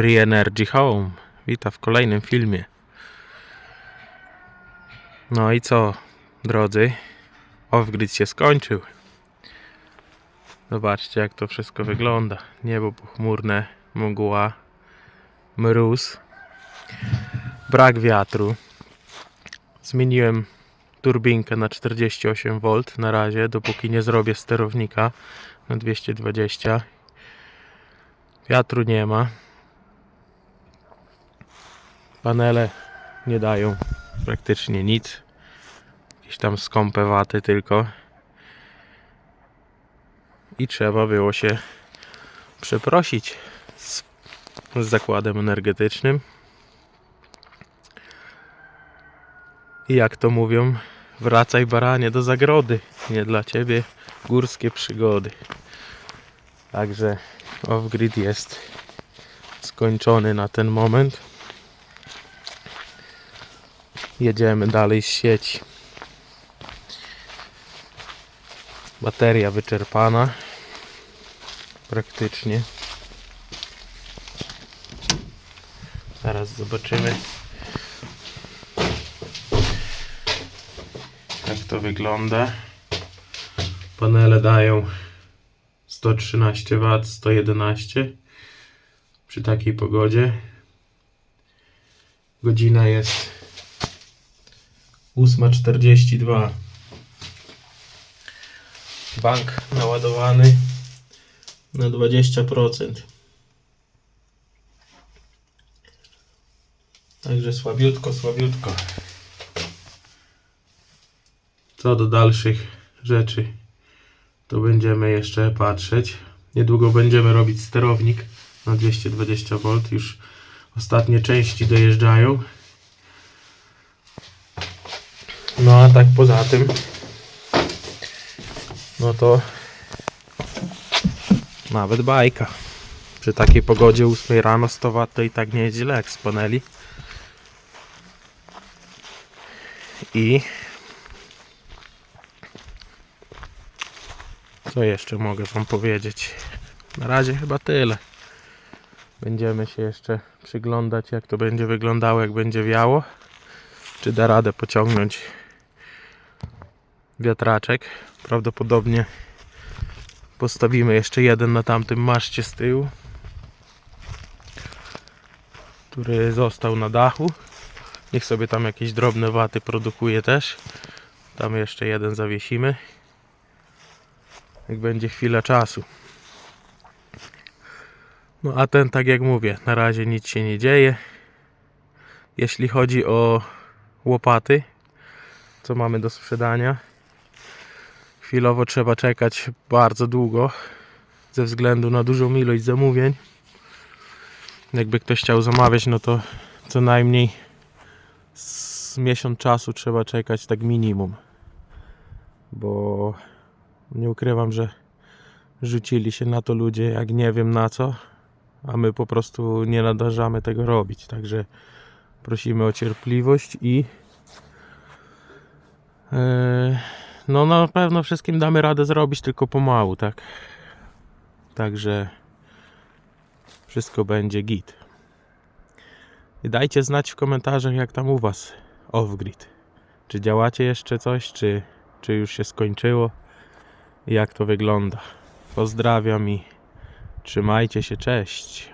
Free Energy Home. Witam w kolejnym filmie. No i co, drodzy? Off-grid się skończył. Zobaczcie, jak to wszystko wygląda. Niebo pochmurne, mgła, mróz, brak wiatru. Zmieniłem turbinkę na 48V na razie, dopóki nie zrobię sterownika na 220. Wiatru nie ma. Panele nie dają praktycznie nic. Jakieś tam skąpe waty tylko. I trzeba było się przeprosić z, z zakładem energetycznym. I jak to mówią, wracaj baranie do zagrody. Nie dla ciebie górskie przygody. Także off-grid jest skończony na ten moment. Jedziemy dalej z. Bateria wyczerpana. Praktycznie. Zaraz zobaczymy. Jak to wygląda. Panele dają 113 W, 111 przy takiej pogodzie. Godzina jest 8.42. Bank naładowany na 20%. Także słabiutko, słabiutko. Co do dalszych rzeczy, to będziemy jeszcze patrzeć. Niedługo będziemy robić sterownik na 220V. Już ostatnie części dojeżdżają. No a tak poza tym, no to nawet bajka. Przy takiej pogodzie 8 rano 100 W to i tak nie jest źle jak z paneli. I co jeszcze mogę Wam powiedzieć? Na razie chyba tyle. Będziemy się jeszcze przyglądać jak to będzie wyglądało jak będzie wiało. Czy da radę pociągnąć wiatraczek. Prawdopodobnie postawimy jeszcze jeden na tamtym maszcie z tyłu, który został na dachu. Niech sobie tam jakieś drobne waty produkuje też. Tam jeszcze jeden zawiesimy. Jak będzie chwila czasu. No a ten, tak jak mówię, na razie nic się nie dzieje. Jeśli chodzi o łopaty, co mamy do sprzedania, chwilowo trzeba czekać bardzo długo ze względu na dużą ilość zamówień. Jakby ktoś chciał zamawiać, no to co najmniej z miesiąc czasu trzeba czekać tak minimum. Bo nie ukrywam, że rzucili się na to ludzie jak nie wiem na co, a my po prostu nie nadarzamy tego robić. Także prosimy o cierpliwość i Eee, no na pewno wszystkim damy radę zrobić, tylko pomału, tak? Także wszystko będzie git. I dajcie znać w komentarzach, jak tam u Was off-grid. Czy działacie jeszcze coś, czy, czy już się skończyło? Jak to wygląda? Pozdrawiam i trzymajcie się, cześć.